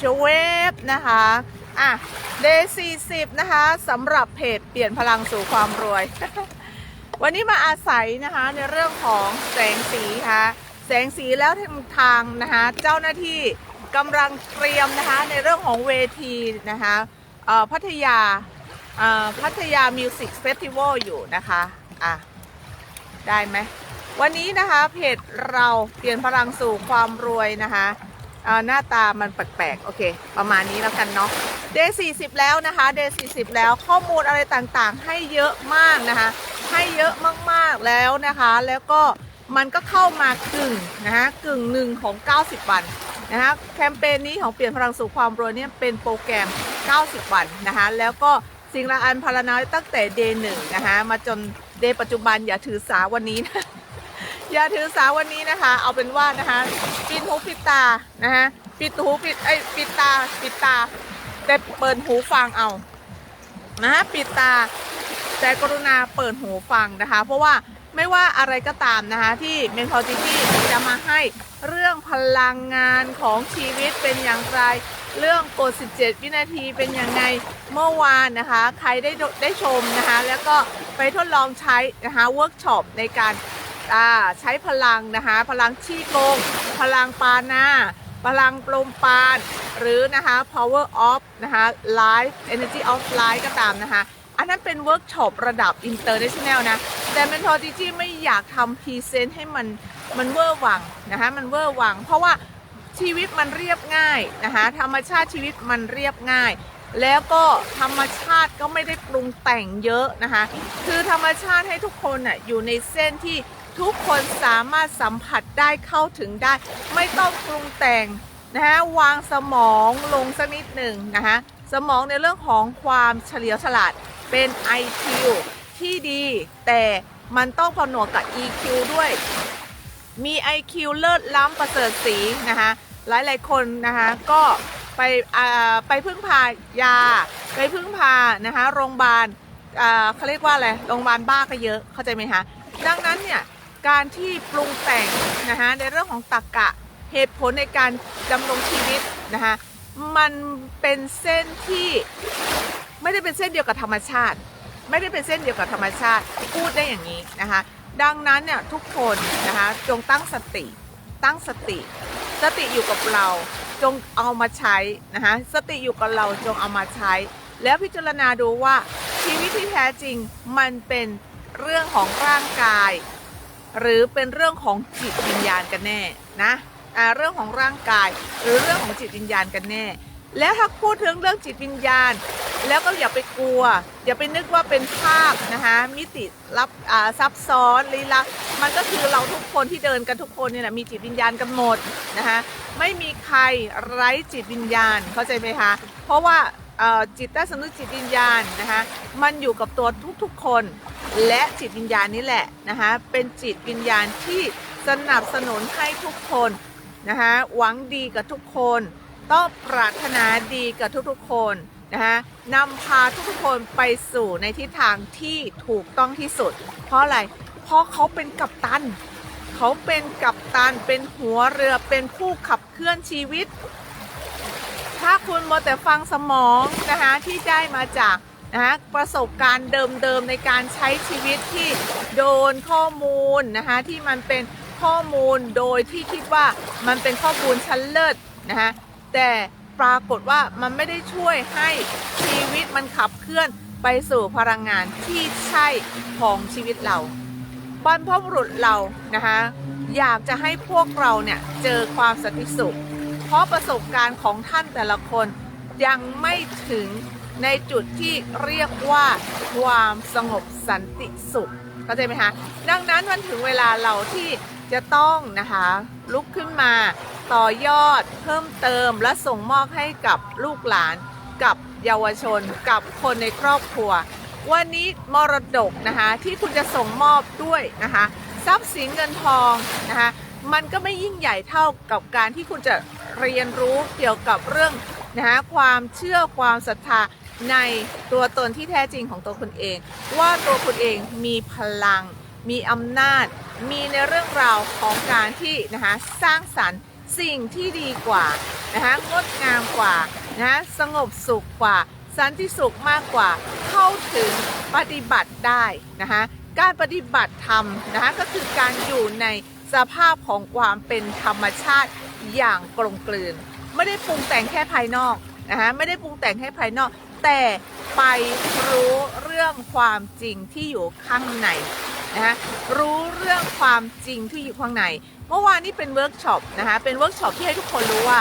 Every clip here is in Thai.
ชเวฟนะคะอะเดย์40นะคะสำหรับเพจเปลี่ยนพลังสู่ความรวย วันนี้มาอาศัยนะคะในเรื่องของแสงสีค่ะแสงสีแล้วทางทางนะคะเจ้าหน้าที่กำลังเตรียมนะคะในเรื่องของเวทีนะคะเอ่อพัทยาเอ่อพัทยามิวสิกเฟสติวัลอยู่นะคะอะได้ไหมวันนี้นะคะเพจเราเปลี่ยนพลังสู่ความรวยนะคะ หน้าตามันแปลกๆ โอเค ประมาณนี้แล้วกันเนาะเดย์40แล้วนะคะเดย์40แล้วข้อมูลอะไรต่างๆ ให้เยอะมากนะคะ ให้เยอะมากๆแล้วนะคะ แล้วก็มันก็เข้ามากึ่งนะคะกึ่งหนึ่งของ 90 วันนะคะแคมเปญนี้ของเปลี่ยนพลังสู่ความรวยเนี่ยเป็นโปรแกรม 90 วันนะคะ แล้วก็สิ่งละอันพลานาตั้งแต่เดย์หนึ่งนะคะมาจนเดย์ปัจจุบันอย่าถือสาวันนี้นะ อย่าถือสาวันนี้นะคะ เอาเป็นว่านะคะปิดหูปิดตานะคะปิดหูปิดไอปิดตาปิดตา แต่เปิดหูฟังเอานะะปิดตา แต่กรุณาเปิดหูฟังนะคะ เพราะว่าไม่ว่าอะไรก็ตามนะคะ ที่เมนทอจิตี้จะมาให้เรื่องพลังงานของชีวิตเป็นอย่างไร เรื่องกด 17 วินาทีเป็นยังไงเมื่อวานนะคะ ใครได้ได้ชมนะคะ แล้วก็ไปทดลองใช้นะคะเวิร์กช็อปในการ ใช้พลังนะคะ พลังชี้โกง พลังปานาพลังปลมปาน หรือนะคะ power of นะคะ life energy of life ก็ตามนะคะ อันนั้นเป็นเวิร์กช็อประดับ international นะ แต่เมนทอร์จีจี้ไม่อยากทำพรีเซนต์ให้มัน มันเวอร์วังนะคะ มันเวอร์วัง เพราะว่าชีวิตมันเรียบง่ายนะคะธรรมชาติชีวิตมันเรียบง่าย แล้วก็ธรรมชาติก็ไม่ได้ปรุงแต่งเยอะนะคะ คือธรรมชาติให้ทุกคนน่ะอยู่ในเส้นที่ ทุกคนสามารถสัมผัสได้เข้าถึงได้ ไม่ต้องปรุงแต่งนะคะวางสมองลงสักนิดหนึ่งนะคะสมองในเรื่องของความเฉลียวฉลาดเป็น IQ ที่ดี แต่มันต้องผนวกกับ EQ ด้วย มี IQ เลิศล้ำประเสริฐสีนะคะหลายๆคนนะคะก็ไปไปพึ่งพายา ไปพึ่งพานะคะโรงพยาบาลเขาเรียกว่าอะไรโรงพยาบาลบ้าก็เยอะเข้าใจไหมคะดังนั้นเนี่ย การที่ปรุงแต่งนะคะในเรื่องของตรกะเหตุผลในการดำรงชีวิตนะคะมันเป็นเส้นที่ไม่ได้เป็นเส้นเดียวกับธรรมชาติ ไม่ได้เป็นเส้นเดียวกับธรรมชาติพูดได้อย่างนี้นะคะดังนั้นเนี่ยทุกคนนะคะจงตั้งสติตั้งสติ สติอยู่กับเราจงเอามาใช้นะคะสติอยู่กับเราจงเอามาใช้ แล้วพิจารณาดูว่าชีวิตที่แท้จริงมันเป็นเรื่องของร่างกาย หรือเป็นเรื่องของจิตวิญญาณกันแน่นะอ่าเรื่องของร่างกายหรือเรื่องของจิตวิญญาณกันแน่ แล้วถ้าพูดถึงเรื่องจิตวิญญาณ แล้วก็อย่าไปกลัว อย่าไปนึกว่าเป็นภาพนะคะมิติลับอ่าซับซ้อนลีลับมันก็คือเราทุกคนที่เดินกันทุกคนเนี่ยนะมีจิตวิญญาณกันหมดนะคะไม่มีใครไร้จิตวิญญาณเข้าใจไหมคะเพราะว่า จิตใต้สำนึกจิตวิญญาณนะคะมันอยู่กับตัวทุกๆคน และจิตวิญญาณนี้แหละนะคะเป็นจิตวิญญาณที่สนับสนุนให้ทุกคนนะคะหวังดีกับทุกคน ต้องปรารถนาดีกับทุกๆคนนะคะนำพาทุกๆคนไปสู่ในทิศทางที่ถูกต้องที่สุด เพราะอะไรเพราะเขาเป็นกัปตัน เขาเป็นกัปตันเป็นหัวเรือเป็นผู้ขับเคลื่อนชีวิต ถ้าคุณมัวแต่ฟังสมองนะคะที่ได้มาจากนะคะประสบการณ์เดิมๆในการใช้ชีวิตที่โดนข้อมูลนะคะที่มันเป็นข้อมูลโดยที่คิดว่ามันเป็นข้อมูลชั้นเลิศนะคะแต่ปรากฏว่ามันไม่ได้ช่วยให้ชีวิตมันขับเคลื่อนไปสู่พลังงานที่ใช่ของชีวิตเราบรรพบุรุษเรานะคะอยากจะให้พวกเราเนี่ยเจอความสันติสุข เพราะประสบการณ์ของท่านแต่ละคนยังไม่ถึงในจุดที่เรียกว่าความสงบสันติสุขเข้าใจไหมคะดังนั้นมันถึงเวลาเราที่จะต้องนะคะลุกขึ้นมาต่อยอดเพิ่มเติมและส่งมอบให้กับลูกหลาน กับเยาวชน กับคนในครอบครัว วันนี้มรดกนะคะที่คุณจะส่งมอบด้วยนะคะทรัพย์สินเงินทองนะคะมันก็ไม่ยิ่งใหญ่เท่ากับการที่คุณจะ เรียนรู้เกี่ยวกับเรื่องนะคะความเชื่อความศรัทธาในตัวตนที่แท้จริงของตัวคุณเอง ว่าตัวคุณเองมีพลัง มีอำนาจ มีในเรื่องราวของการที่นะคะสร้างสรรค์สิ่งที่ดีกว่านะคะงดงามกว่านะสงบสุขกว่า สันติสุขมากกว่า เข้าถึงปฏิบัติได้นะคะการปฏิบัติธรรมนะคะก็คือการอยู่ในสภาพของความเป็นธรรมชาติ อย่างกลมกลืน ไม่ได้ปรุงแต่งแค่ภายนอกนะคะไม่ได้ปรุงแต่งให้ภายนอก แต่ไปรู้เรื่องความจริงที่อยู่ข้างในนะคะรู้เรื่องความจริงที่อยู่ข้างใน เมื่อวานนี้เป็นเวิร์กช็อปนะคะเป็นเวิร์กช็อปที่ให้ทุกคนรู้ว่า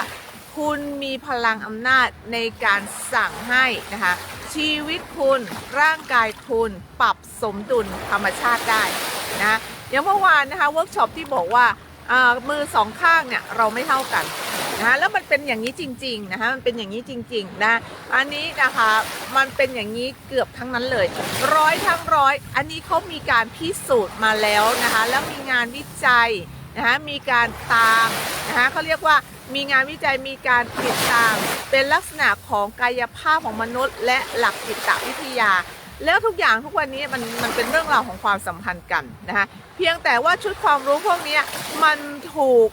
คุณมีพลังอำนาจในการสั่งให้นะคะชีวิตคุณร่างกายคุณปรับสมดุลธรรมชาติได้นะอย่างเมื่อวานนะคะเวิร์กช็อปที่บอกว่าอ่า มือสองข้างเนี่ยเราไม่เท่ากันนะคะแล้วมันเป็นอย่างนี้จริงๆนะคะมันเป็นอย่างนี้จริงๆนะอันนี้นะคะมันเป็นอย่างนี้เกือบทั้งนั้นเลย ร้อยทั้งร้อย อันนี้เขามีการพิสูจน์มาแล้วนะคะแล้วมีงานวิจัยนะคะมีการตามนะคะเขาเรียกว่ามีงานวิจัยมีการติดตาม เป็นลักษณะของกายภาพของมนุษย์ และหลักจิตวิทยา แล้วทุกอย่างทุกวันนี้มันมันเป็นเรื่องราวของความสัมพันธ์กันนะคะเพียงแต่ว่าชุดความรู้พวกนี้มันถูก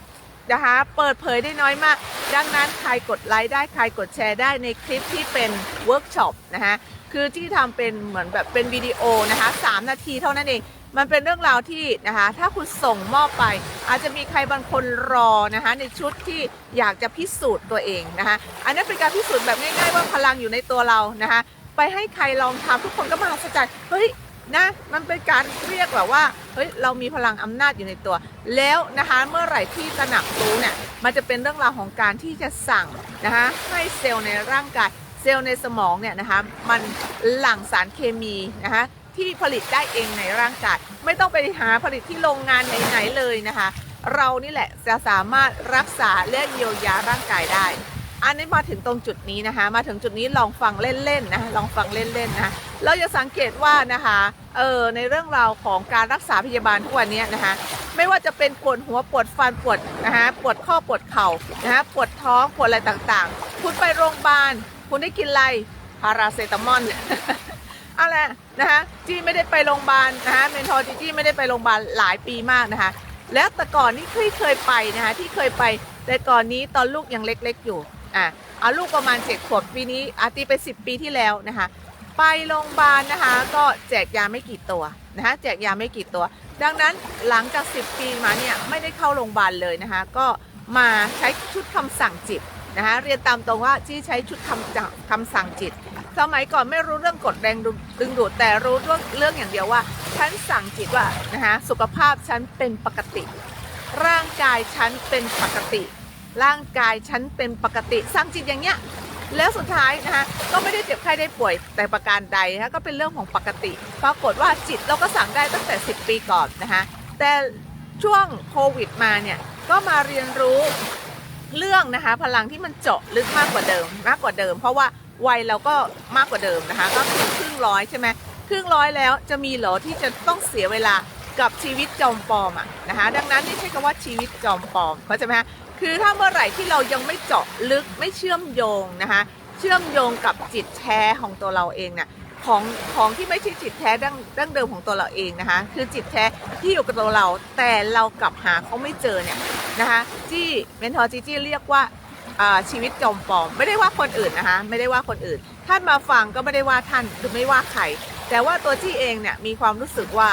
นะคะเปิดเผยได้น้อยมาก ดังนั้นใครกดไลค์ได้ใครกดแชร์ได้ในคลิปที่เป็นเวิร์กช็อปนะคะคือที่ทำเป็นเหมือนแบบเป็นวิดีโอนะคะ3นาทีเท่านั้นเอง มันเป็นเรื่องราวที่นะคะถ้าคุณส่งมอบไป อาจจะมีใครบางคนรอนะคะในชุดที่อยากจะพิสูจน์ตัวเองนะคะอันนั้นเป็นการพิสูจน์แบบง่ายๆว่าพลังอยู่ในตัวเรานะคะ ไปให้ใครลองทำทุกคนก็มาสะใจเฮ้ยนะมันเป็นการเรียกแบบว่าเฮ้ยเรามีพลังอำนาจอยู่ในตัว แล้วนะคะเมื่อไหร่ที่ตระหนักรู้เนี่ยมันจะเป็นเรื่องราวของการที่จะสั่งนะคะให้เซลล์ในร่างกายเซลล์ในสมองเนี่ยนะคะมันหลั่งสารเคมีนะคะที่ผลิตได้เองในร่างกายไม่ต้องไปหาผลิตที่โรงงานไหนๆเลยนะคะ เรานี่แหละจะสามารถรักษาและเยียวยาร่างกายได้ อันนี้มาถึงตรงจุดนี้นะคะ มาถึงจุดนี้ลองฟังเล่นๆนะลองฟังเล่นๆนะเราจะสังเกตว่านะคะเออในเรื่องราวของการรักษาพยาบาลทุกวันนี้นะคะไม่ว่าจะเป็นปวดหัวปวดฟันปวดนะคะปวดข้อปวดเข่านะคะปวดท้องปวดอะไรต่างๆ คุณไปโรงพยาบาล คุณได้กินอะไรพาราเซตามอลอะไรนะคะจี้ไม่ได้ไปโรงพยาบาลนะคะเมนทอร์จีจี้ไม่ได้ไปโรงพยาบาลหลายปีมากนะคะ แล้วแต่ก่อนนี่เคยเคยไปนะคะที่เคยไปแต่ก่อนนี้ตอนลูกยังเล็กๆอยู่ อะเอาลูกประมาณ 7 ขวบปีนี้อาตีไป 10 ปีที่แล้วนะคะ ไปโรงพยาบาลนะคะ ก็แจกยาไม่กี่ตัวนะคะแจกยาไม่กี่ตัว ดังนั้นหลังจาก 10 ปีมาเนี่ยไม่ได้เข้าโรงพยาบาลเลยนะคะ ก็มาใช้ชุดคำสั่งจิตนะคะเรียนตามตรงว่าที่ใช้ชุดคำจังคำสั่งจิต สมัยก่อนไม่รู้เรื่องกฎแรงดึงดูดแต่รู้เรื่องเรื่องอย่างเดียวว่าฉันสั่งจิตว่านะคะสุขภาพฉันเป็นปกติ ร่างกายฉันเป็นปกติ ร่างกายฉันเป็นปกติสั่งจิตอย่างเงี้ยแล้วสุดท้ายนะคะก็ไม่ได้เจ็บไข้ได้ป่วยแต่ประการใดนะคะก็เป็นเรื่องของปกติ ปรากฏว่าจิตเราก็สั่งได้ตั้งแต่ 10 ปีก่อนนะคะแต่ช่วงโควิดมาเนี่ยก็มาเรียนรู้เรื่องนะคะพลังที่มันเจาะลึกมากกว่าเดิมมากกว่าเดิม เพราะว่าวัยเราก็มากกว่าเดิมนะคะก็คือครึ่งร้อยใช่ไหมครึ่งร้อยแล้วจะมีเหรอที่จะต้องเสียเวลากับชีวิตจอมปลอมอะนะคะดังนั้นนี่ใช้คำว่าชีวิตจอมปลอมเข้าใจไหม คือถ้าเมื่อไหร่ที่เรายังไม่เจาะลึกไม่เชื่อมโยงนะคะเชื่อมโยงกับจิตแท้ของตัวเราเองเนี่ยของของที่ไม่ใช่จิตแท้ดั้งดั้งเดิมของตัวเราเองนะคะคือจิตแท้ที่อยู่กับตัวเรา แต่เรากลับหาเขาไม่เจอเนี่ยนะคะจี้เมนทอร์จีจี้เรียกว่าชีวิตจอมปลอม ไม่ได้ว่าคนอื่นนะคะไม่ได้ว่าคนอื่น ท่านมาฟังก็ไม่ได้ว่าท่านหรือไม่ว่าใครแต่ว่าตัวที่เองเนี่ยมีความรู้สึกว่า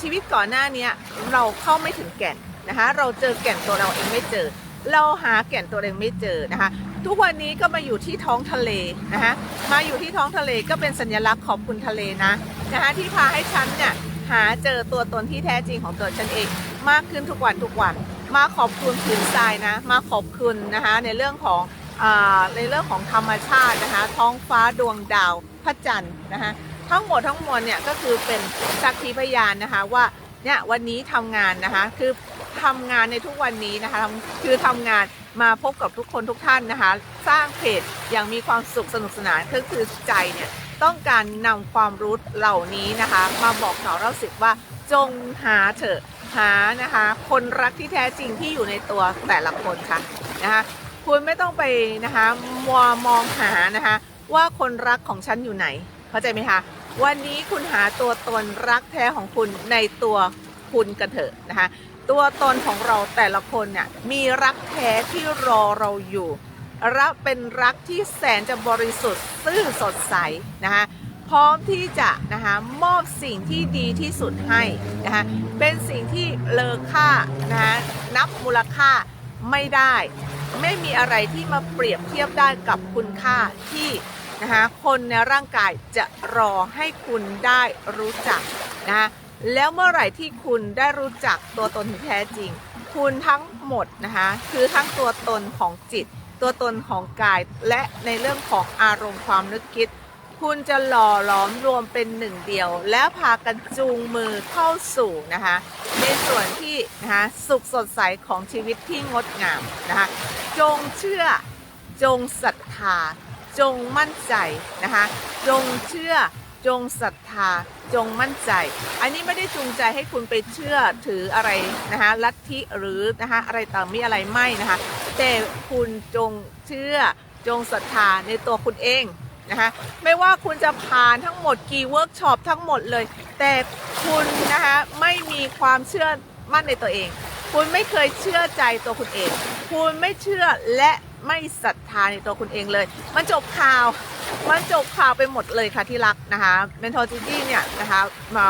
ชีวิตก่อนหน้านี้เราเข้าไม่ถึงแก่น นะคะ เราเจอแก่นตัวเราเองไม่เจอ เราหาแก่นตัวเองไม่เจอนะคะ ทุกวันนี้ก็มาอยู่ที่ท้องทะเลนะคะมาอยู่ที่ท้องทะเลก็เป็นสัญลักษณ์ขอบคุณทะเลนะนะคะที่พาให้ฉันเนี่ยหาเจอตัวตนที่แท้จริงของตัวฉันเอง มากขึ้นทุกวันทุกวัน มาขอบคุณผืนทรายนะ มาขอบคุณนะคะในเรื่องของอในเรื่องของธรรมชาตินะคะ ท้องฟ้าดวงดาวพระจันทร์นะคะทั้งหมดทั้งมวลเนี่ยก็คือเป็นสักขีพยานนะคะว่า เนี่ยวันนี้ทำงานนะคะ คือทำงานในทุกวันนี้นะคะคือทำงานมาพบกับทุกคนทุกท่านนะคะ สร้างเพจอย่างมีความสุขสนุกสนานก็คือใจเนี่ยต้องการนำความรู้เหล่านี้นะคะ มาบอกข่าวเล่าสิบว่าจงหาเถอะหานะคะ คนรักที่แท้จริงที่อยู่ในตัวแต่ละคนค่ะนะคะคุณไม่ต้องไปนะคะมัวมองหานะคะ ว่าคนรักของฉันอยู่ไหน เข้าใจไหมคะ วันนี้คุณหาตัวตนรักแท้ของคุณในตัวคุณกันเถอะนะคะ ตัวตนของเราแต่ละคนเนี่ยมีรักแท้ที่รอเราอยู่ รักเป็นรักที่แสนจะบริสุทธิ์ซื่อสดใสนะคะพร้อมที่จะนะคะมอบสิ่งที่ดีที่สุดให้นะคะเป็นสิ่งที่เลอค่านะคะนับมูลค่าไม่ได้ ไม่มีอะไรที่มาเปรียบเทียบได้กับคุณค่าที่ นะคะคนในร่างกายจะรอให้คุณได้รู้จักนะคะแล้วเมื่อไหร่ที่คุณได้รู้จักตัวตนที่แท้จริง คุณทั้งหมดนะคะคือทั้งตัวตนของจิต ตัวตนของกายและในเรื่องของอารมณ์ความนึกคิด คุณจะหล่อหลอมรวมเป็นหนึ่งเดียว แล้วพากันจูงมือเข้าสู่นะคะในส่วนที่นะคะสุขสดใสของชีวิตที่งดงามนะคะจงเชื่อจงศรัทธา จงมั่นใจนะคะ จงเชื่อ จงศรัทธา จงมั่นใจ อันนี้ไม่ได้จูงใจให้คุณไปเชื่อถืออะไรนะคะลัทธิหรือนะคะอะไรต่างมีอะไรไม่นะคะ แต่คุณจงเชื่อ จงศรัทธาในตัวคุณเองนะคะไม่ว่าคุณจะผ่านทั้งหมดกี่เวิร์กช็อปทั้งหมดเลย แต่คุณนะคะไม่มีความเชื่อมั่นในตัวเอง คุณไม่เคยเชื่อใจตัวคุณเอง คุณไม่เชื่อและ ไม่ศรัทธาในตัวคุณเองเลย มันจบข่าว มันจบข่าวไปหมดเลยค่ะที่รักนะคะเมนทอจิจี้เนี่ยนะคะมา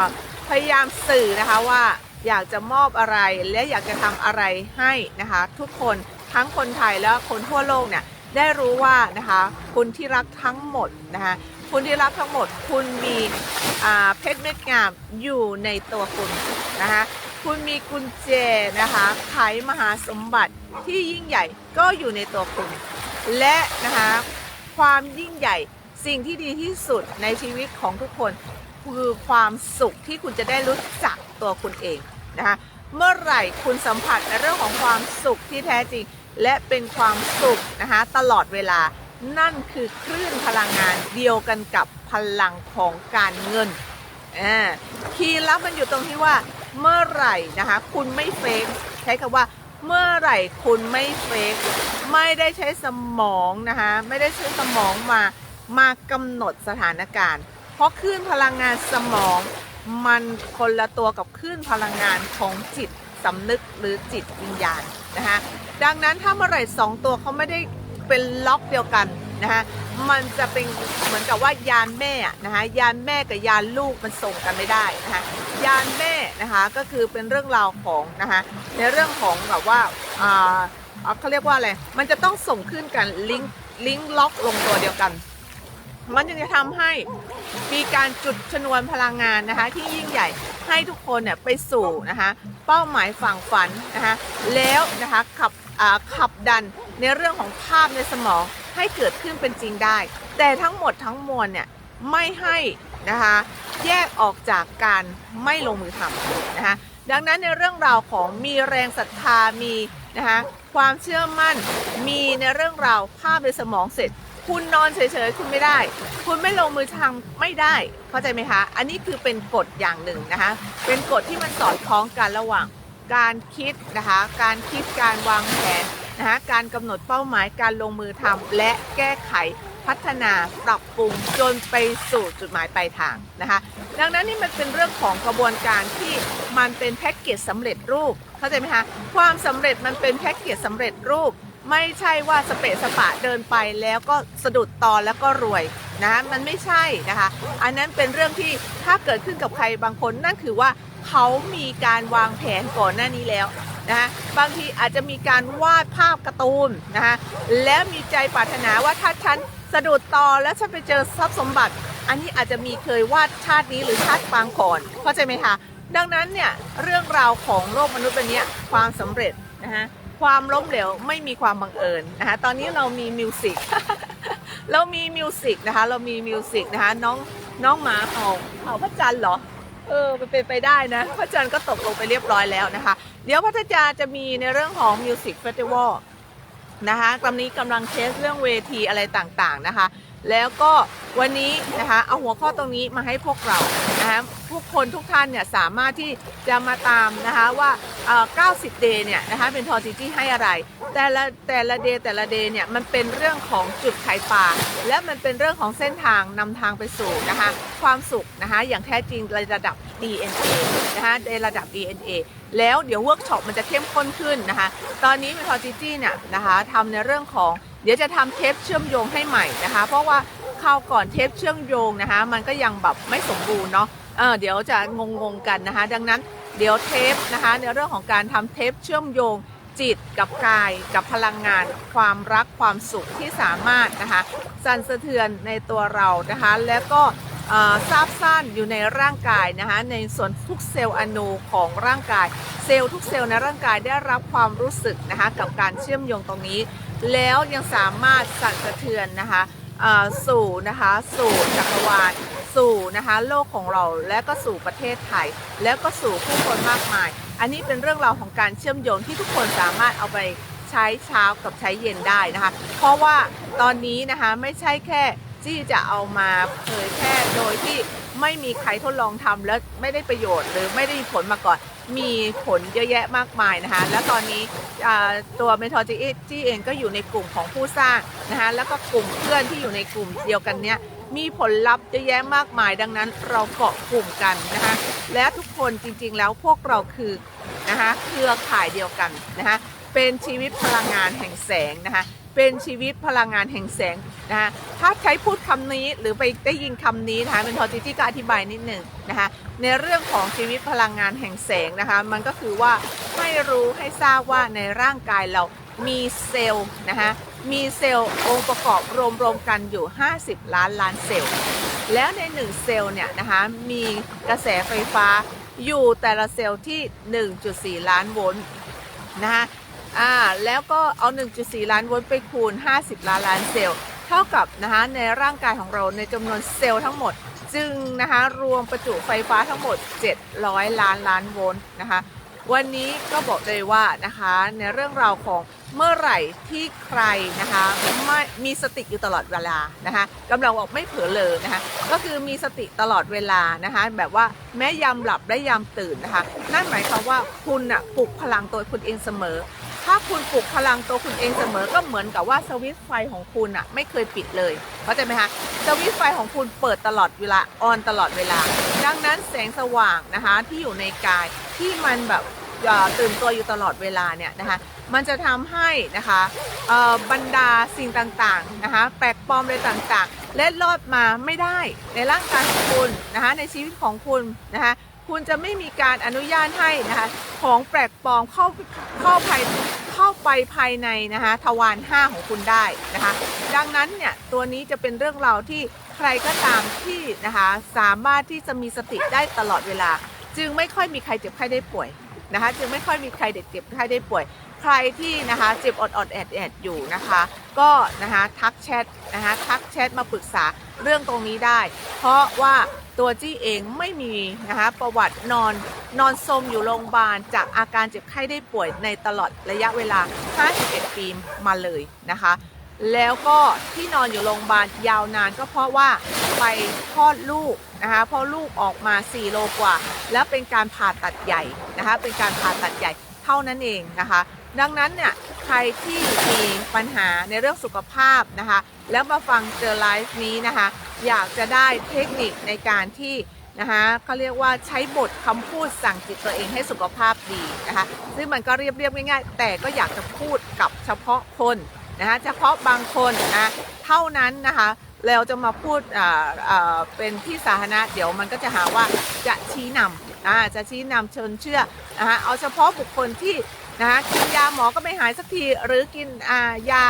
พยายามสื่อนะคะว่าอยากจะมอบอะไรและอยากจะทำอะไรให้นะคะทุกคนทั้งคนไทยและคนทั่วโลกเนี่ยได้รู้ว่านะคะคุณที่รักทั้งหมดนะคะคุณที่รักทั้งหมด คุณมีเพชรเม็ดงามอยู่ในตัวคุณนะคะ คุณมีกุญแจนะคะไขมหาสมบัติที่ยิ่งใหญ่ก็อยู่ในตัวคุณ และนะคะความยิ่งใหญ่สิ่งที่ดีที่สุดในชีวิตของทุกคน คือความสุขที่คุณจะได้รู้จักตัวคุณเองนะคะเมื่อไหร่คุณสัมผัสในเรื่องของความสุขที่แท้จริง และเป็นความสุขนะคะตลอดเวลานั่นคือคลื่นพลังงานเดียวกันกับพลังของการเงินอ่าคีย์ลับมันอยู่ตรงที่ว่า เมื่อไหร่นะคะ คุณไม่เฟกใช้คำว่าเมื่อไหร่คุณไม่เฟกไม่ได้ใช้สมองนะคะไม่ได้ใช้สมองมามากำหนดสถานการณ์ เพราะคลื่นพลังงานสมองมันคนละตัวกับคลื่นพลังงานของจิตสำนึกหรือจิตวิญญาณนะคะดังนั้นถ้าเมื่อไหร่สองตัวเขาไม่ได้เป็นล็อกเดียวกัน นะคะมันจะเป็นเหมือนกับว่ายานแม่นะคะยานแม่กับยานลูกมันส่งกันไม่ได้นะคะยานแม่นะคะก็คือเป็นเรื่องราวของนะคะในเรื่องของแบบว่าอ่าเขาเรียกว่าอะไรมันจะต้องส่งขึ้นกันลิงก์ลิงก์ล็อกลงตัวเดียวกัน มันจึงจะทำให้มีการจุดชนวนพลังงานนะคะที่ยิ่งใหญ่ให้ทุกคนเนี่ยไปสู่นะคะเป้าหมายฝั่งฝันนะคะแล้วนะคะขับขับดันในเรื่องของภาพในสมอง ให้เกิดขึ้นเป็นจริงได้ แต่ทั้งหมดทั้งมวลเนี่ยไม่ให้นะคะแยกออกจากการไม่ลงมือทำนะคะดังนั้นในเรื่องราวของมีแรงศรัทธามีนะคะความเชื่อมั่นมีในเรื่องราวภาพในสมองเสร็จ คุณนอนเฉยๆคุณไม่ได้ คุณไม่ลงมือทำไม่ได้เข้าใจไหมคะอันนี้คือเป็นกฎอย่างหนึ่งนะคะเป็นกฎที่มันสอดคล้องกันระหว่างการคิดนะคะการคิดการวางแผน นะคะการกำหนดเป้าหมายการลงมือทำและแก้ไขพัฒนาปรับปรุงจนไปสู่จุดหมายปลายทางนะคะ ดังนั้นนี่มันเป็นเรื่องของกระบวนการที่มันเป็นแพ็กเกจสำเร็จรูปเข้าใจไหมคะความสำเร็จมันเป็นแพ็กเกจสำเร็จรูป ไม่ใช่ว่าสเปะสปะเดินไปแล้วก็สะดุดตอนแล้วก็รวยนะะมันไม่ใช่นะคะ อันนั้นเป็นเรื่องที่ถ้าเกิดขึ้นกับใครบางคนนั่นคือว่าเขามีการวางแผนก่อนหน้านี้แล้ว นะคะบางทีอาจจะมีการวาดภาพการ์ตูนนะคะแล้วมีใจปรารถนาว่าถ้าฉันสะดุดตอแล้วฉันไปเจอทรัพย์สมบัติ อันนี้อาจจะมีเคยวาดชาตินี้หรือชาติปางก่อนเข้าใจไหมคะดังนั้นเนี่ยเรื่องราวของโลกมนุษย์เป็นเนี้ยความสำเร็จนะคะความล้มเหลวไม่มีความบังเอิญนะคะตอนนี้เรามีมิวสิกเรามีมิวสิกนะคะเรามีมิวสิกนะคะน้องน้องหมาเห่าเห่าพระจันทร์เหรอ เออมันเป็นไปได้นะพระจันทร์ก็ตกลงไปเรียบร้อยแล้วนะคะ เดี๋ยวพัทยาจะมีในเรื่องของมิวสิกเฟสติวัลนะคะตอนนี้กำลังเทสเรื่องเวทีอะไรต่างๆนะคะ แล้วก็วันนี้นะคะเอาหัวข้อตรงนี้มาให้พวกเรา นะคะทุกคนทุกท่านเนี่ยสามารถที่จะมาตามนะคะว่า90เดย์เนี่ยนะคะเป็นทอจิจี้ให้อะไร แต่ละแต่ละเดย์แต่ละเดย์เนี่ยมันเป็นเรื่องของจุดไขป่าและมันเป็นเรื่องของเส้นทางนำทางไปสู่นะคะความสุขนะคะอย่างแท้จริงในระดับ DNA นะคะในระดับ DNA แล้วเดี๋ยวเวิร์กช็อปมันจะเข้มข้นขึ้นนะคะ ตอนนี้เมทอจิจี้เนี่ยนะคะทำในเรื่องของเดี๋ยวจะทำเทปเชื่อมโยงให้ใหม่นะคะ เพราะว่า คราวก่อนเทปเชื่อมโยงนะคะ มันก็ยังแบบไม่สมบูรณ์เนาะเออเดี๋ยวจะงงๆกันนะคะ ดังนั้นเดี๋ยวเทปนะคะในเรื่องของการทำเทปเชื่อมโยงจิตกับกายกับพลังงาน ความรักความสุขที่สามารถนะคะสั่นสะเทือนในตัวเรานะคะ แล้วก็เอ่อซาบซ่านอยู่ในร่างกายนะคะในส่วนทุกเซลล์อนูของร่างกาย เซลล์ทุกเซลล์ในร่างกายได้รับความรู้สึกนะคะกับการเชื่อมโยงตรงนี้ แล้วยังสามารถสั่นสะเทือนนะคะ สู่นะคะสู่จักรวาลสู่นะคะโลกของเราและก็สู่ประเทศไทย แล้วก็สู่ผู้คนมากมาย อันนี้เป็นเรื่องราวของการเชื่อมโยงที่ทุกคนสามารถเอาไปใช้เช้ากับใช้เย็นได้นะคะ เพราะว่าตอนนี้นะคะไม่ใช่แค่ที่จะเอามาเผยแพร่โดยที่ไม่มีใครทดลองทำแล้วไม่ได้ประโยชน์หรือไม่ได้มีผลมาก่อน มีผลเยอะแยะมากมายนะคะ และตอนนี้ตัวเมทอจิจี้เองก็อยู่ในกลุ่มของผู้สร้างนะคะแล้วก็กลุ่มเพื่อนที่อยู่ในกลุ่มเดียวกันเนี้ยมีผลลัพธ์เยอะแยะมากมาย ดังนั้นเราเกาะกลุ่มกันนะคะและทุกคนจริงๆแล้วพวกเราคือนะคะเครือข่ายเดียวกันนะคะเป็นชีวิตพลังงานแห่งแสงนะคะ เป็นชีวิตพลังงานแห่งแสงนะคะถ้าใช้พูดคำนี้หรือไปได้ยินคำนี้นะคะเป็นทอจิจิก็อธิบายนิดหนึ่งนะคะในเรื่องของชีวิตพลังงานแห่งแสงนะคะ มันก็คือว่าให้รู้ให้ทราบว่าในร่างกายเรามีเซลล์นะคะมีเซลล์องค์ประกอบรวมๆกันอยู่ 50 ล้านล้านเซลล์ แล้วใน 1 เซลล์เนี่ยนะคะมีกระแสไฟฟ้าอยู่แต่ละเซลล์ที่ 1.4 ล้านโวลต์นะคะ อ่าแล้วก็เอา 1.4 ล้านโวลต์ไปคูณ 50 ล้านล้านเซลล์ เท่ากับนะคะในร่างกายของเราในจำนวนเซลล์ทั้งหมด จึงนะคะรวมประจุไฟฟ้าทั้งหมด 700 ล้านล้านโวลต์นะคะวันนี้ก็บอกเลยว่านะคะในเรื่องราวของเมื่อไหร่ที่ใครนะคะไม่มีสติอยู่ตลอดเวลานะคะกำลังบอกไม่เผลอเลยนะคะก็คือมีสติตลอดเวลานะคะแบบว่าแม้ยามหลับและยามตื่นนะคะนั่นหมายความว่าคุณอะปลุกพลังตัวคุณเองเสมอ ถ้าคุณปลุกพลังตัวคุณเองเสมอก็เหมือนกับว่าสวิตช์ไฟของคุณอะไม่เคยปิดเลยเข้าใจไหมคะสวิตช์ไฟของคุณเปิดตลอดเวลาออนตลอดเวลา ดังนั้นแสงสว่างนะคะที่อยู่ในกายที่มันแบบตื่นตัวอยู่ตลอดเวลาเนี่ยนะคะ มันจะทำให้นะคะบรรดาสิ่งต่างๆนะคะแปลกปลอมอะไรต่างๆเล็ดลอดมาไม่ได้ในร่างกายของคุณนะคะในชีวิตของคุณนะคะ คุณจะไม่มีการอนุญาตให้นะคะของแปลกปลอมเข้าเข้าภายเข้าไปภายในนะคะทวาร5ของคุณได้นะคะดังนั้นเนี่ยตัวนี้จะเป็นเรื่องราวที่ใครก็ตามที่นะคะสามารถที่จะมีสติได้ตลอดเวลา จึงไม่ค่อยมีใครเจ็บไข้ได้ป่วยนะคะจึงไม่ค่อยมีใครเด็กเจ็บไข้ได้ป่วย ใครที่นะคะเจ็บอดอดแอดแอดอยู่นะคะ ก็นะคะทักแชทนะคะทักแชทมาปรึกษาเรื่องตรงนี้ได้ เพราะว่า ตัวจี้เองไม่มีนะคะประวัตินอนนอนสมอยู่โรงพยาบาล จากอาการเจ็บไข้ได้ป่วยในตลอดระยะเวลา 51 ปีมาเลยนะคะ แล้วก็ที่นอนอยู่โรงพยาบาลยาวนานก็เพราะว่าไปคลอดลูกนะคะเพราะลูกออกมา 4 โลกว่า แล้วเป็นการผ่าตัดใหญ่นะคะเป็นการผ่าตัดใหญ่เท่านั้นเองนะคะ ดังนั้นเนี่ยใครที่มีปัญหาในเรื่องสุขภาพนะคะ แล้วมาฟังเจอไลฟ์นี้นะคะ อยากจะได้เทคนิคในการที่นะคะเขาเรียกว่าใช้บทคำพูดสั่งจิตตัวเองให้สุขภาพดีนะคะ ซึ่งมันก็เรียบเรียบง่ายๆ แต่ก็อยากจะพูดกับเฉพาะคนนะคะเฉพาะบางคนนะเท่านั้นนะคะแล้วจะมาพูดอ่าอ่าเป็นที่สาธารณะเดี๋ยวมันก็จะหาว่าจะชี้นำจะชี้นำเชิญเชื่อนะคะเอาเฉพาะบุคคลที่ นะคะกินยาหมอก็ไม่หายสักที หรือกินายา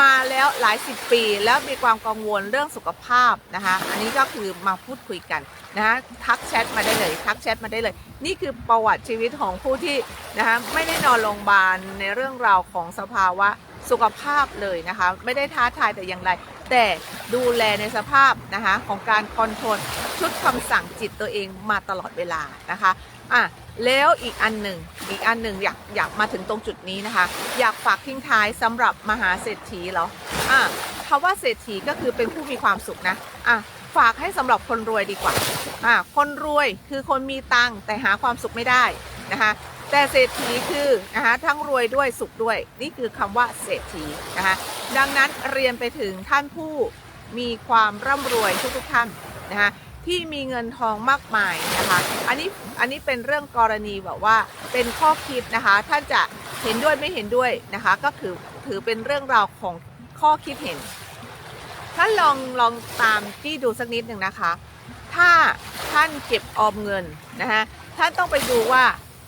มาแล้วหลายสิบปี แล้วมีความกังวลเรื่องสุขภาพนะคะอันนี้ก็คือมาพูดคุยกันนะคะทักแชทมาได้เลยทักแชทมาได้เลย นี่คือประวัติชีวิตของผู้ที่นะคะไม่ได้นอนโรงพยาบาลในเรื่องราวของสภาวะสุขภาพเลยนะคะไม่ได้ท้าทายแต่อย่างไร แต่ดูแลในสภาพนะคะของการคอนโทรลชุดคำสั่งจิตตัวเองมาตลอดเวลานะคะ อะแล้วอีกอันหนึ่งอีกอันหนึ่งอยากอยากมาถึงตรงจุดนี้นะคะ อยากฝากทิ้งท้ายสำหรับมหาเศรษฐีเหรออะคำว่าเศรษฐีก็คือเป็นผู้มีความสุขนะอะฝากให้สำหรับคนรวยดีกว่าอะคนรวยคือคนมีตังแต่หาความสุขไม่ได้นะคะแต่เศรษฐีคือนะคะทั้งรวยด้วยสุขด้วย นี่คือคำว่าเศรษฐีนะคะดังนั้นเรียนไปถึงท่านผู้มีความร่ำรวยทุกๆท่านนะคะ ที่มีเงินทองมากมายนะคะ อันนี้อันนี้เป็นเรื่องกรณีแบบว่าเป็นข้อคิดนะคะ ท่านจะเห็นด้วยไม่เห็นด้วยนะคะ ก็คือถือเป็นเรื่องราวของข้อคิดเห็น ท่านลองลองตามที่ดูสักนิดหนึ่งนะคะ ถ้าท่านเก็บออมเงินนะคะท่านต้องไปดูว่า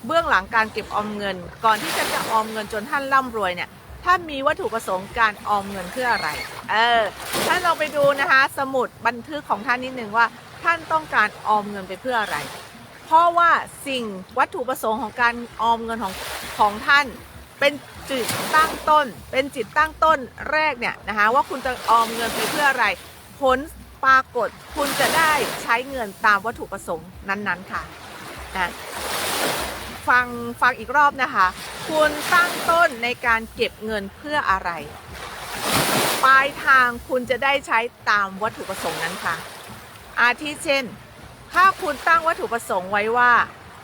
เบื้องหลังการเก็บออมเงิน ก่อนที่จะจะออมเงินจนท่านร่ำรวยเนี่ยท่านมีวัตถุประสงค์การออมเงินเพื่ออะไร เออท่านลองไปดูนะคะ สมุดบันทึกของท่านนิดหนึ่งว่า ท่านต้องการออมเงินไปเพื่ออะไร เพราะว่าสิ่งวัตถุประสงค์ของการออมเงินของของท่านเป็นจิตตั้งต้น เป็นจิตตั้งต้นแรกเนี่ยนะคะว่าคุณจะออมเงินไปเพื่ออะไร ผลปรากฏคุณจะได้ใช้เงินตามวัตถุประสงค์นั้นๆค่ะนะฟังฟังอีกรอบนะคะ คุณตั้งต้นในการเก็บเงินเพื่ออะไร ปลายทางคุณจะได้ใช้ตามวัตถุประสงค์นั้นค่ะ อาทิเช่น ถ้าคุณตั้งวัตถุประสงค์ไว้ว่า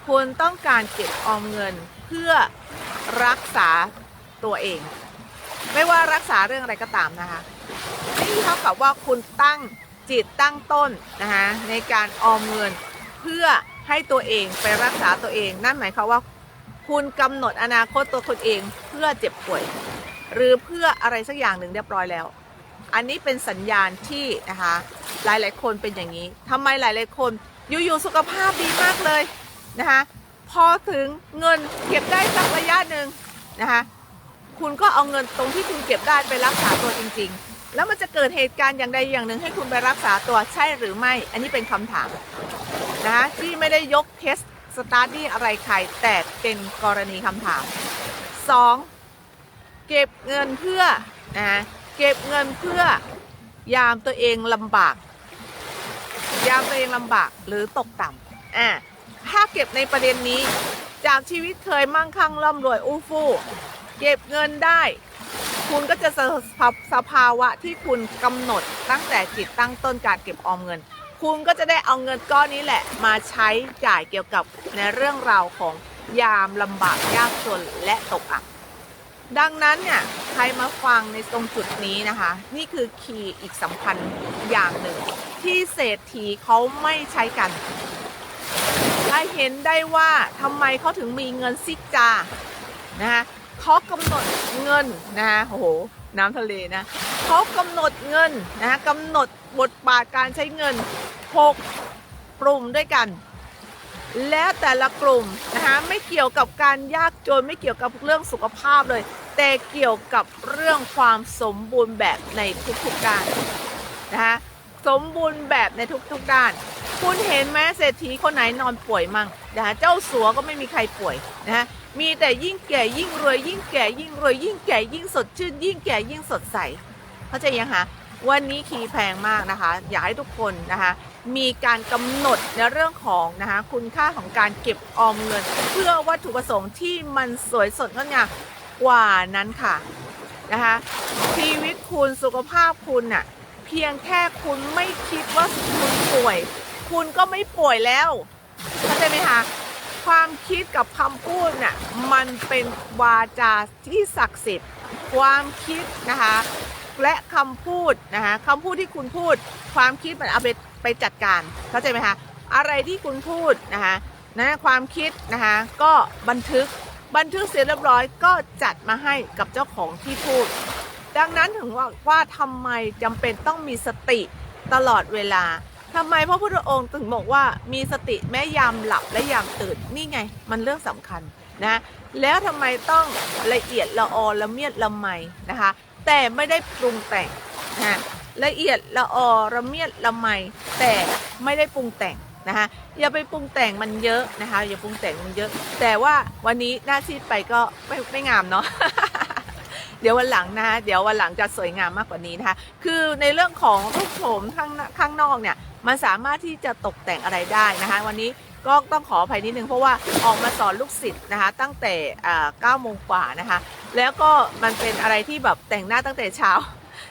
คุณต้องการเก็บออมเงินเพื่อรักษาตัวเอง ไม่ว่ารักษาเรื่องอะไรก็ตามนะคะนี่เท่ากับว่าคุณตั้งจิตตั้งต้นนะคะในการออมเงินเพื่อให้ตัวเองไปรักษาตัวเอง นั่นหมายความว่าคุณกำหนดอนาคตตัวคุณเองเพื่อเจ็บป่วย หรือเพื่ออะไรสักอย่างหนึ่งเรียบร้อยแล้ว อันนี้เป็นสัญญาณที่นะคะหลายๆ คนเป็นอย่างนี้ทำไมหลายๆ คนอยู่ๆสุขภาพดีมากเลยนะคะพอถึงเงินเก็บได้สักระยะหนึ่งนะคะคุณก็เอาเงินตรงที่คุณเก็บได้ไปรักษาตัวจริง ๆ แล้วมันจะเกิดเหตุการณ์อย่างใดอย่างหนึ่งให้คุณไปรักษาตัวใช่หรือไม่ อันนี้เป็นคำถามนะคะที่ไม่ได้ยกเคสสตาร์ดี้อะไรใครแต่เป็นกรณีคำถาม 2. เก็บเงินเพื่อนะ เก็บเงินเพื่อยามตัวเองลำบาก ยามตัวเองลำบากหรือตกต่ำอ่าถ้าเก็บในประเด็นนี้ จากชีวิตเคยมั่งคั่งร่ำรวยอู้ฟู่เก็บเงินได้ คุณก็จะสภาสภาวะที่คุณกำหนดตั้งแต่จิตตั้งต้นการเก็บออมเงิน คุณก็จะได้เอาเงินก้อนนี้แหละ มาใช้จ่ายเกี่ยวกับในเรื่องราวของยามลำบากยากจนและตกอับ ดังนั้นเนี่ยใครมาฟังในตรงจุดนี้นะคะ นี่คือคีย์อีกสำคัญอย่างหนึ่ง ที่เศรษฐีเขาไม่ใช้กันได้เห็นได้ว่าทำไมเขาถึงมีเงินซิกจานะคะเขากำหนดเงินนะคะโอ้โหน้ำทะเลนะเขากำหนดเงินนะคะกำหนดบทบาทการใช้เงิน 6 กลุ่มด้วยกัน และแต่ละกลุ่มนะคะไม่เกี่ยวกับการยากจนไม่เกี่ยวกับเรื่องสุขภาพเลย แต่เกี่ยวกับเรื่องความสมบูรณ์แบบในทุกๆด้านนะคะสมบูรณ์แบบในทุกๆด้าน คุณเห็นไหมเศรษฐีคนไหนนอนป่วยมั่งนะคะเจ้าสัวก็ไม่มีใครป่วยนะคะมีแต่ยิ่งแก่ยิ่งรวยยิ่งแก่ยิ่งรวยยิ่งแก่ยิ่งสดชื่นยิ่งแก่ยิ่งสดใสเข้าใจยังคะ วันนี้คีย์แพงมากนะคะ อยากให้ทุกคนนะคะ มีการกำหนดในเรื่องของนะคะคุณค่าของการเก็บออมเงิน เพื่อวัตถุประสงค์ที่มันสวยสดงดงามกว่านั้นค่ะนะคะชีวิตคุณสุขภาพคุณน่ะเพียงแค่คุณไม่คิดว่าคุณป่วย คุณก็ไม่ป่วยแล้วเข้าใจไหมคะความคิดกับคำพูดน่ะมันเป็นวาจาที่ศักดิ์สิทธิ์ ความคิดนะคะ และคำพูดนะคะคำพูดที่คุณพูด ความคิดมันเอาไปไปจัดการเข้าใจไหมคะอะไรที่คุณพูดนะคะนะความคิดนะคะก็บันทึกบันทึกเสร็จเรียบร้อยก็จัดมาให้กับเจ้าของที่พูด ดังนั้นถึงว่าว่าทำไมจำเป็นต้องมีสติตลอดเวลาทำไมพระพุทธองค์ถึงบอกว่ามีสติแม้ยามหลับและยามตื่นนี่ไง มันเรื่องสำคัญนะแล้วทำไมต้องละเอียดละออละเมียดละไมนะคะ แต่ไม่ได้ปรุงแต่งนะละเอียดละออละเมียดละไมแต่ไม่ได้ปรุงแต่งนะคะอย่าไปปรุงแต่งมันเยอะนะคะอย่าปรุงแต่งมันเยอะ แต่ว่าวันนี้หน้าซีดไปก็ไม่ไม่งามเนาะเดี๋ยววันหลังนะคะเดี๋ยววันหลังจะสวยงามมากกว่านี้นะคะคือในเรื่องของรูปโฉมข้างข้างนอกเนี่ยมันสามารถที่จะตกแต่งอะไรได้นะคะ วันนี้ ก็ต้องขออภัยนิดนึงเพราะว่าออกมาสอนลูกศิษย์นะคะ ตั้งแต่เก้า9โมงกว่านะคะ แล้วก็มันเป็นอะไรที่แบบแต่งหน้าตั้งแต่เช้า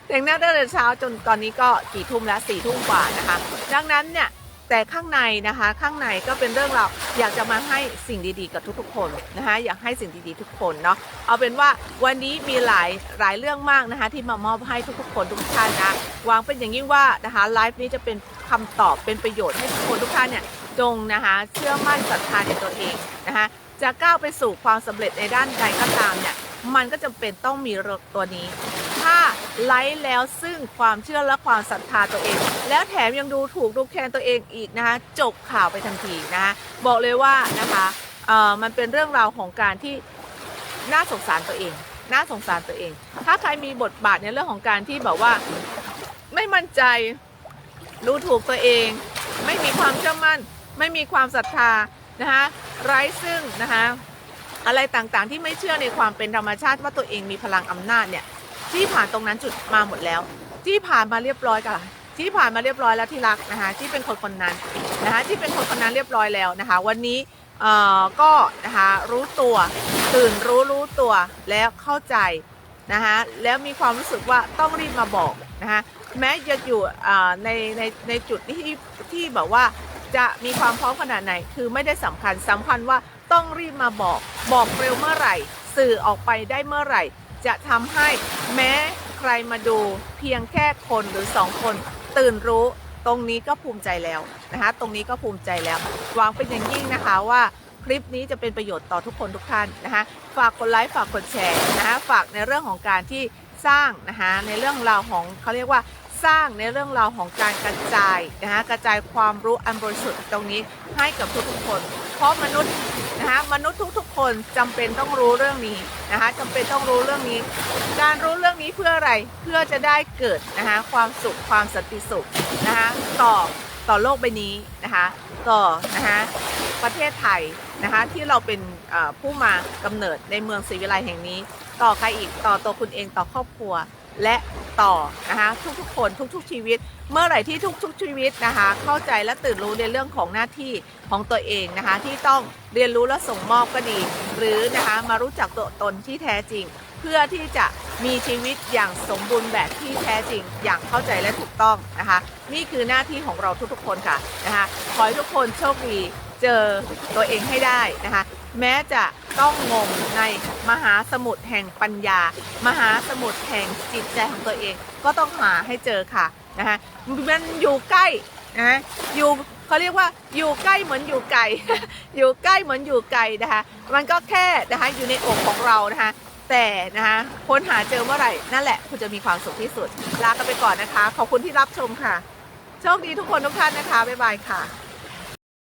แต่งหน้าตั้งแต่เช้าจนตอนนี้ก็กี่ทุ่มแล้วสี่ทุ่มกว่านะคะ ดังนั้นเนี่ย แต่ข้างในนะคะข้างในก็เป็นเรื่องเราอยากจะมาให้สิ่งดีๆ กับทุกๆคนนะคะอยากให้สิ่งดีๆทุกคนเนาะเอาเป็นว่าวันนี้มีหลายหลายเรื่องมากนะคะ ที่มามอบให้ทุกๆคนทุกท่านนะหวางเป็นอย่างยิ่งว่านะคะไลฟ์นี้จะเป็นคำตอบเป็นประโยชน์ให้ทุกคนทุกท่านเนี่ยจงนะคะเชื่อมั่นศรัทธาในตัวเองนะคะจะก้าวไปสู่ความสำเร็จในด้านใดก็ตามเนี่ย มันก็จำเป็นต้องมีตัวนี้ถ้าถ้าไลฟ์แล้วซึ่งความเชื่อและความศรัทธาตัวเอง แล้วแถมยังดูถูกดูแคลนตัวเองอีกนะคะจบข่าวไปทันทีนะคะบอกเลยว่านะคะเอ่อมันเป็นเรื่องราวของการที่น่าสงสารตัวเอง น่าสงสารตัวเอง ถ้าใครมีบทบาทในเรื่องของการที่แบบว่าไม่มั่นใจดูถูกตัวเอง ไม่มีความเชื่อมั่น ไม่มีความศรัทธานะคะไร้ซึ่งนะคะ อะไรต่างๆ ที่ไม่เชื่อในความเป็นธรรมชาติว่าตัวเองมีพลังอำนาจเนี่ยที่ผ่านตรงนั้นจุดมาหมดแล้ว ที่ผ่านมาเรียบร้อยกันที่ผ่านมาเรียบร้อยแล้วที่รักนะคะที่เป็นคนคนนั้นนะคะที่เป็นคนคนนั้นเรียบร้อยแล้วนะคะ วันนี้เอ่อก็นะคะรู้ตัวตื่นรู้รู้ตัวแล้วเข้าใจนะคะแล้วมีความรู้สึกว่าต้องรีบมาบอกนะคะแม้จะอยู่ในในในจุดที่ที่แบบว่าจะมีความพร้อมขนาดไหน คือไม่ได้สำคัญสำคัญว่า ต้องรีบมาบอก บอกเร็วเมื่อไหร่ สื่อออกไปได้เมื่อไหร่ จะทำให้แม้ใครมาดูเพียงแค่คนหรือสองคน ตื่นรู้ตรงนี้ก็ภูมิใจแล้วนะคะตรงนี้ก็ภูมิใจแล้วหวังเป็นอย่างยิ่งนะคะว่าคลิปนี้จะเป็นประโยชน์ต่อทุกคนทุกท่านนะคะฝากกดไลค์ฝากกดแชร์นะคะฝากในเรื่องของการที่สร้างนะคะในเรื่องราวของเขาเรียกว่าสร้างในเรื่องราวของการกระจายนะคะกระจายความรู้อันบริสุทธิ์ตรงนี้ให้กับทุกๆคน เพราะมนุษย์นะคะมนุษย์ทุกๆ คนจำเป็นต้องรู้เรื่องนี้นะคะจำเป็นต้องรู้เรื่องนี้ การรู้เรื่องนี้เพื่ออะไรเพื่อจะได้เกิดนะคะความสุขความสันติสุขนะคะต่อต่อโลกใบนี้นะคะต่อนะคะประเทศไทยนะคะที่เราเป็นผู้มากำเนิดในเมืองศรีวิไลแห่งนี้ ต่อใครอีกต่อตัวคุณเองต่อครอบครัว และต่อนะคะทุกๆ คนทุกๆชีวิต เมื่อไหร่ที่ทุกๆชีวิตนะคะ เข้าใจและตื่นรู้ในเรื่องของหน้าที่ของตัวเองนะคะ ที่ต้องเรียนรู้และส่งมอบก็ดี หรือนะคะมารู้จักตัวตนที่แท้จริง เพื่อที่จะมีชีวิตอย่างสมบูรณ์แบบที่แท้จริง อย่างเข้าใจและถูกต้องนะคะ นี่คือหน้าที่ของเราทุกๆ คนค่ะนะคะขอให้ทุกคนโชคดีเจอตัวเองให้ได้นะคะ แม้จะ ต้องงมในมหาสมุทรแห่งปัญญา มหาสมุทรแห่งจิตใจของตัวเอง ก็ต้องหาให้เจอค่ะนะคะมันอยู่ใกล้นะอยู่เขาเรียกว่าอยู่ใกล้เหมือนอยู่ไกล อยู่ใกล้เหมือนอยู่ไกลนะคะมันก็แค่นะคะอยู่ในอกของเรานะคะแต่นะคะค้นหาเจอเมื่อไหร่นั่นแหละคุณจะมีความสุขที่สุด ลากันไปก่อนนะคะ ขอบคุณที่รับชมค่ะ โชคดีทุกคนทุกท่านนะคะ บ๊ายบายค่ะ